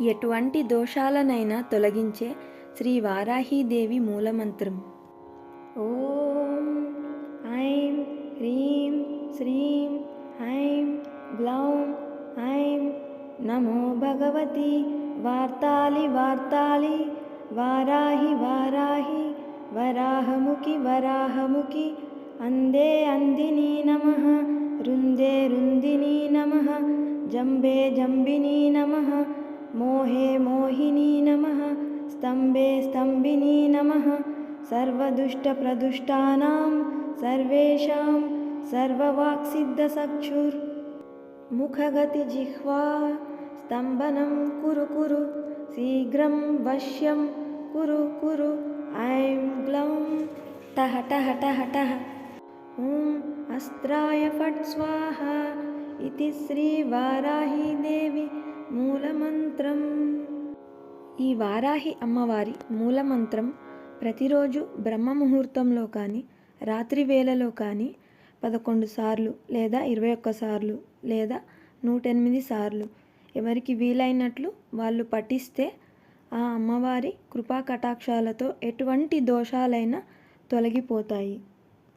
ఎటువంటి దోషాలనైనా తొలగించే శ్రీ వారాహీదేవి మూలమంత్రం. ఓం ఐం హ్రీం శ్రీం ఐం గ్లౌం ఐం నమో భగవతి వార్తాలి వార్తాలి వారాహి వారాహి వరాహముఖి వరాహముఖి అందే అందిని నమ రుందే రుందిని నమ జంబే జంబిని నమ मोहे मोहिनी नमः स्तम्भे स्तम्भिनी नमः सर्वदुष्टप्रदुष्टानां सर्वेषां सर्ववाक्सिद्धसक्षुर्मुखगतिजिह्वा स्तम्भनं कुरु कुरु शीघ्रं वश्यं कुरु कुरु ऐं ग्लौ टहटहटहठः ॐ अस्त्राय फट् स्वाहा इति श्रीवाराहीदेवी మూలమంత్రం ఈ వారాహి అమ్మవారి మూలమంత్రం ప్రతిరోజు బ్రహ్మ ముహూర్తంలో కానీ రాత్రి వేళలో కానీ పదకొండు సార్లు లేదా ఇరవై ఒక్క సార్లు లేదా నూటెనిమిది సార్లు ఎవరికి వీలైనట్లు వాళ్ళు పఠిస్తే ఆ అమ్మవారి కృపా కటాక్షాలతో ఎటువంటి దోషాలైనా తొలగిపోతాయి.